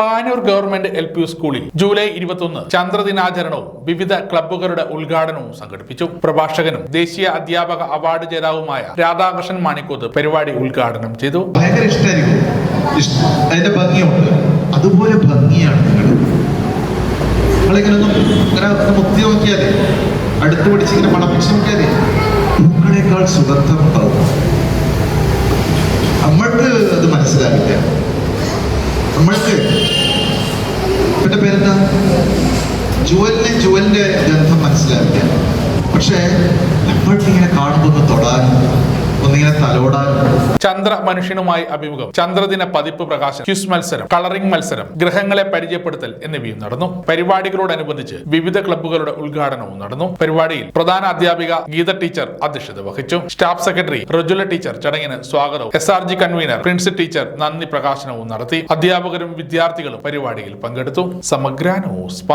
Panoor government L P സ്കൂളിൽ July ഇരുപത്തൊന്ന് ചന്ദ്രദിനാചരണവും വിവിധ ക്ലബ്ബുകളുടെ ഉദ്ഘാടനവും സംഘടിപ്പിച്ചു. പ്രഭാഷകനും ദേശീയ അധ്യാപക അവാർഡ് ജേതാവുമായ രാധാകൃഷ്ണൻ മാണിക്കോത്ത് പരിപാടി ഉദ്ഘാടനം ചെയ്തു. ഭയങ്കര അതിന്റെ ഭംഗിയുണ്ട്. അതുപോലെ ഭംഗിയാണ് നമ്മൾക്ക് നമ്മൾക്ക് ഇവന്റെ പേരെന്താ? ജുവലിന് ജുവലിന്റെ ഗന്ധം പക്ഷേ നമ്മൾക്ക് ഇങ്ങനെ കാണുമ്പോൾ ഒന്ന് തൊടാനും ഒന്നിങ്ങനെ തലോടാൻ ചന്ദ്ര മനുഷ്യനുമായി അഭിമുഖം. ചന്ദ്രദിന പതിപ്പ് പ്രകാശം ക്യൂസ് മത്സരം കളറിംഗ് മത്സരം ഗ്രഹങ്ങളെ പരിചയപ്പെടുത്തൽ എന്നിവയും നടന്നു. പരിപാടികളോടനുബന്ധിച്ച് വിവിധ ക്ലബ്ബുകളുടെ ഉദ്ഘാടനവും നടന്നു. പരിപാടിയിൽ പ്രധാന അധ്യാപിക ഗീത ടീച്ചർ അധ്യക്ഷത വഹിച്ചു. സ്റ്റാഫ് സെക്രട്ടറി റജുല ടീച്ചർ ചടങ്ങിന് സ്വാഗതവും. S R G convener Prince teacher നന്ദി പ്രകാശനവും നടത്തി. അധ്യാപകരും വിദ്യാർത്ഥികളും പരിപാടിയിൽ പങ്കെടുത്തു. സമഗ്ര ന്യൂസ്